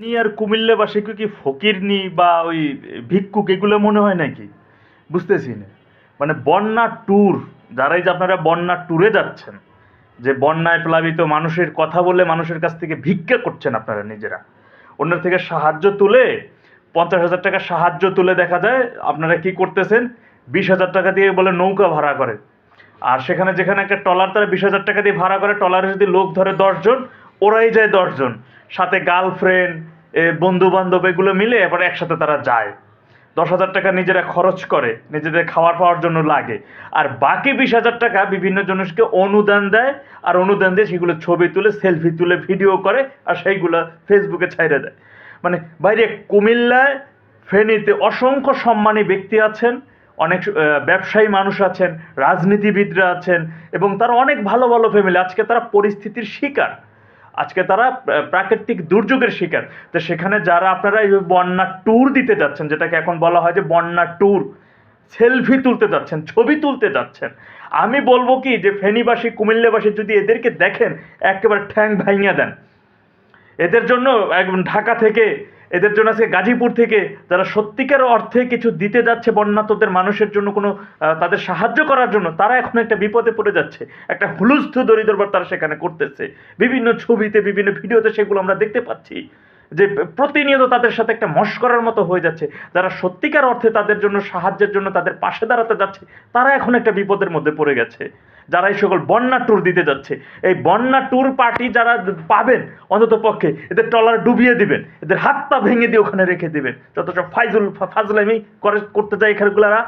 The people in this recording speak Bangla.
আর কুমিল্লাবাসীকে কি ফকিরনি বা ওই ভিক্ষুক এগুলো মনে হয় নাকি? বুঝতেছি না। মানে বন্যা ট্যুর, যারাই যে আপনারা বন্যা ট্যুরে যাচ্ছেন, যে বন্যায় প্লাবিত মানুষের কথা বলে মানুষের কাছ থেকে ভিক্ষা করছেন আপনারা নিজেরা। অন্যের থেকে সাহায্য তুলে পঞ্চাশ হাজার টাকা সাহায্য তুলে দেখা যায়, আপনারা কি করতেছেন? বিশ হাজার টাকা দিয়ে বলে নৌকা ভাড়া করে। আর সেখানে যেখানে একটা ট্রলার, তারা বিশ হাজার টাকা দিয়ে ভাড়া করে, ট্রলারে যদি লোক ধরে দশজন ওরাই যায় দশজন সাথে গার্লফ্রেন্ড বন্ধু বান্ধব এগুলো মিলে এবার একসাথে তারা যায়। দশ হাজার টাকা নিজেরা খরচ করে, নিজেদের খাওয়ার পাওয়ার জন্য লাগে। আর বাকি বিশ হাজার টাকা বিভিন্ন জনকে অনুদান দেয়, আর অনুদান দিয়ে সেগুলো ছবি তুলে সেলফি তুলে ভিডিও করে, আর সেইগুলো ফেসবুকে ছাইড়ে দেয়। মানে বাইরে কুমিল্লায় ফেনীতে অসংখ্য সম্মানী ব্যক্তি আছেন, অনেক ব্যবসায়ী মানুষ আছেন, রাজনীতিবিদরা আছেন, এবং তারা অনেক ভালো ভালো ফ্যামিলি আজকে তারা পরিস্থিতির শিকার। আজকে তারা প্রাকৃতিক দুর্যোগের শিকার। তো সেখানে যারা আপনারা এই বন্যা ট্যুর দিতে যাচ্ছেন, যেটাকে এখন বলা হয় যে বন্যা ট্যুর সেলফি তুলতে যাচ্ছেন, ছবি তুলতে যাচ্ছেন। আমি বলব কি যে ফেনীবাসী, কুমিল্লাবাসী যদি এদেরকে দেখেন, একেবারে ঠ্যাং ভাইঙা দেন। এদের জন্য ঢাকা থেকে এদের জন্য আজকে গাজীপুর থেকে যারা সত্যিকার অর্থে কিছু দিতে যাচ্ছে বন্যাতদের মানুষের জন্য কোনো তাদের সাহায্য করার জন্য, তারা এখন একটা বিপদে পড়ে যাচ্ছে। একটা হুলুস্থ দরিদ্রবার তারা সেখানে করতেছে। বিভিন্ন ছবিতে, বিভিন্ন ভিডিওতে সেগুলো আমরা দেখতে পাচ্ছি। যে প্রতিনিয়ত তাদের সাথে একটা মস্করার মতো হয়ে যাচ্ছে, যারা সত্যিকার অর্থে তাদের জন্য সাহায্যের জন্য তাদের পাশে দাঁড়াতে যাচ্ছে, তারা এখন একটা বিপদের মধ্যে পড়ে গেছে। যারা এই সকল বন্যা ট্যুর দিতে যাচ্ছে, এই বন্যা ট্যুর পার্টি যারা পাবেন অন্তত পক্ষে, এদের ট্রলার ডুবিয়ে দিবেন, এদের হাত পা ভেঙে দিয়ে ওখানে রেখে দিবেন। যত সব ফাইজুল, ফাজলামি করে, করতে যায় এখানগুলারা